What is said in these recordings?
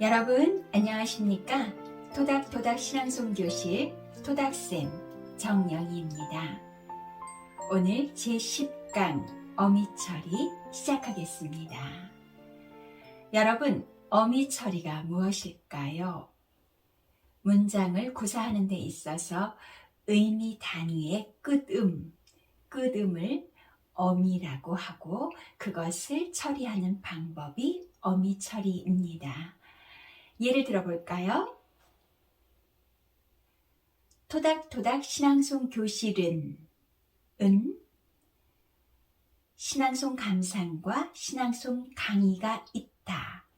여러분 안녕하십니까? 토닥토닥 신앙송 교실 토닥쌤 정영희입니다. 오늘 제10강 어미처리 시작하겠습니다. 여러분 어미처리가 무엇일까요? 문장을 구사하는 데 있어서 의미 단위의 끝음, 끝음을 어미라고 하고 그것을 처리하는 방법이 어미처리입니다. 예를 들어볼까요? 토닥토닥 신앙송 교실은 은 신앙송 감상과 신앙송 강의가 있다.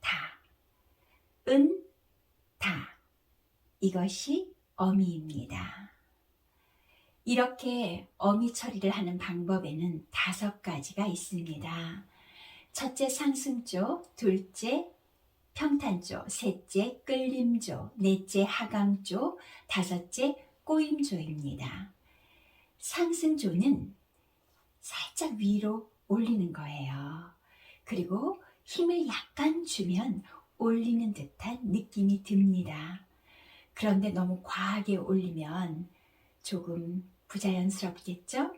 다. 은, 다. 이것이 어미입니다. 이렇게 어미 처리를 하는 방법에는 다섯 가지가 있습니다. 첫째 상승조, 둘째 평탄조, 셋째 끌림조, 넷째 하강조, 다섯째 꼬임조입니다. 상승조는 살짝 위로 올리는 거예요. 그리고 힘을 약간 주면 올리는 듯한 느낌이 듭니다. 그런데 너무 과하게 올리면 조금 부자연스럽겠죠?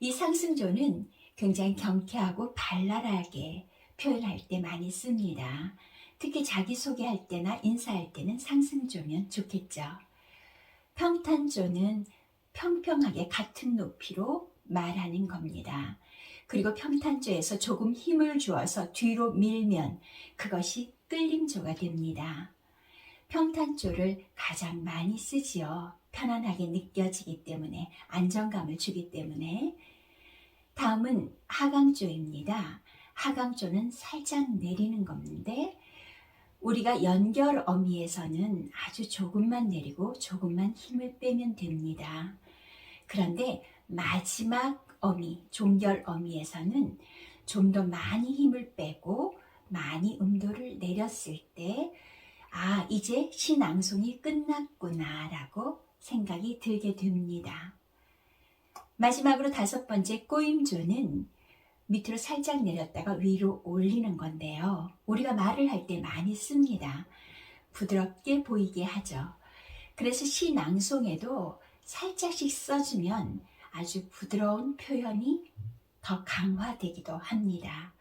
이 상승조는 굉장히 경쾌하고 발랄하게 표현할 때 많이 씁니다. 특히 자기소개할 때나 인사할 때는 상승조면 좋겠죠. 평탄조는 평평하게 같은 높이로 말하는 겁니다. 그리고 평탄조에서 조금 힘을 주어서 뒤로 밀면 그것이 끌림조가 됩니다. 평탄조를 가장 많이 쓰지요. 편안하게 느껴지기 때문에 안정감을 주기 때문에 다음은 하강조입니다. 하강조는 살짝 내리는 건데 우리가 연결 어미에서는 아주 조금만 내리고 조금만 힘을 빼면 됩니다. 그런데 마지막 어미, 종결 어미에서는 좀 더 많이 힘을 빼고 많이 음도를 내렸을 때 아, 이제 신앙송이 끝났구나 라고 생각이 들게 됩니다. 마지막으로 다섯 번째 꼬임조는 밑으로 살짝 내렸다가 위로 올리는 건데요. 우리가 말을 할 때 많이 씁니다. 부드럽게 보이게 하죠. 그래서 시 낭송에도 살짝씩 써주면 아주 부드러운 표현이 더 강화되기도 합니다.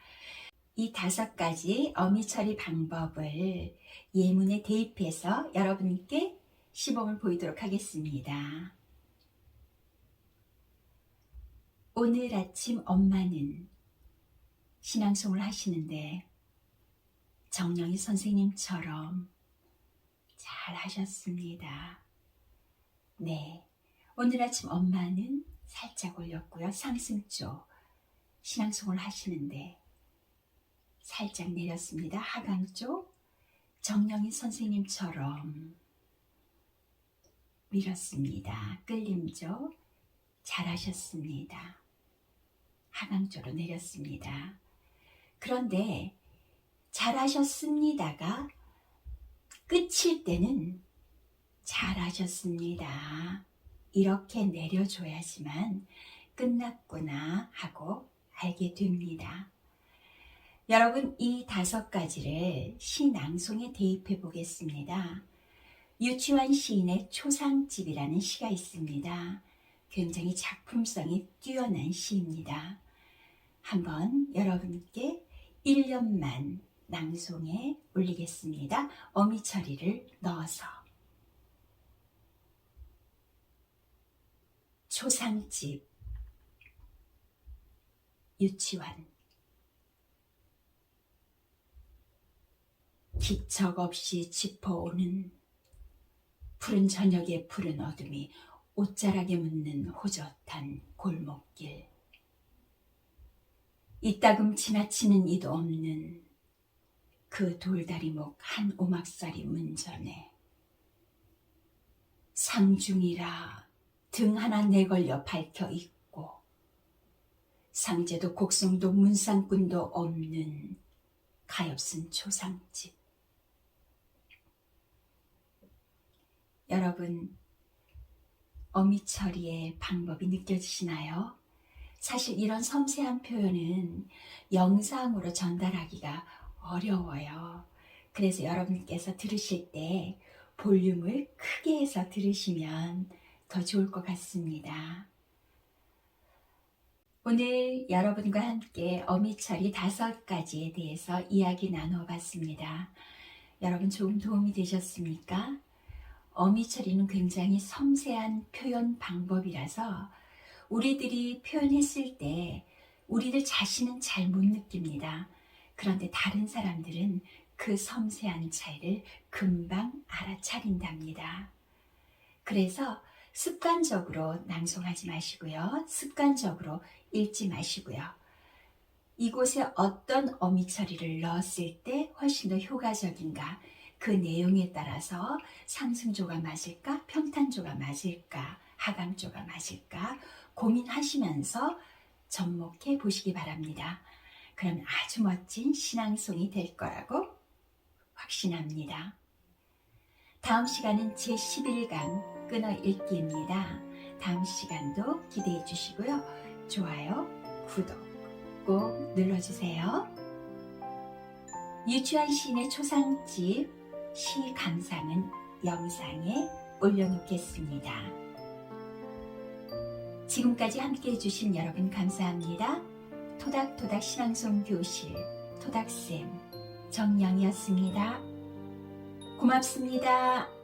이 다섯 가지 어미 처리 방법을 예문에 대입해서 여러분께 시범을 보이도록 하겠습니다. 오늘 아침 엄마는 신앙송을 하시는데 정영희 선생님처럼 잘 하셨습니다. 네. 오늘 아침 엄마는 살짝 올렸고요. 상승조 신앙송을 하시는데 살짝 내렸습니다. 하강조 정영희 선생님처럼 밀었습니다. 끌림조 잘하셨습니다. 하강조로 내렸습니다. 그런데 잘하셨습니다가 끝일 때는 잘하셨습니다. 이렇게 내려줘야지만 끝났구나 하고 알게 됩니다. 여러분, 이 다섯 가지를 시낭송에 대입해 보겠습니다. 유치원 시인의 초상집이라는 시가 있습니다. 굉장히 작품성이 뛰어난 시입니다. 한번 여러분께 1년만 낭송에 올리겠습니다. 어미 처리를 넣어서. 초상집 유치원 기척 없이 짚어오는 푸른 저녁의 푸른 어둠이 옷자락에 묻는 호젓한 골목길 이따금 지나치는 이도 없는 그 돌다리목 한 오막살이 문전에 상중이라 등 하나 내걸려 밝혀 있고 상제도 곡성도 문상꾼도 없는 가엾은 초상집 여러분 어미처리의 방법이 느껴지시나요? 사실 이런 섬세한 표현은 영상으로 전달하기가 어려워요. 그래서 여러분께서 들으실 때 볼륨을 크게 해서 들으시면 더 좋을 것 같습니다. 오늘 여러분과 함께 어미처리 다섯 가지에 대해서 이야기 나누어 봤습니다. 여러분 조금 도움이 되셨습니까? 어미처리는 굉장히 섬세한 표현 방법이라서 우리들이 표현했을 때 우리들 자신은 잘 못 느낍니다. 그런데 다른 사람들은 그 섬세한 차이를 금방 알아차린답니다. 그래서 습관적으로 낭송하지 마시고요. 습관적으로 읽지 마시고요. 이곳에 어떤 어미 처리를 넣었을 때 훨씬 더 효과적인가 그 내용에 따라서 상승조가 맞을까 평탄조가 맞을까 하강조가 맞을까 고민하시면서 접목해 보시기 바랍니다. 그럼 아주 멋진 신앙송이 될 거라고 확신합니다. 다음 시간은 제11강 끊어 읽기입니다. 다음 시간도 기대해 주시고요. 좋아요, 구독 꼭 눌러주세요. 유치원 시인의 초상집 시 감상은 영상에 올려놓겠습니다. 지금까지 함께 해주신 여러분 감사합니다. 토닥토닥 신앙송 교실 토닥쌤 정영이었습니다. 고맙습니다.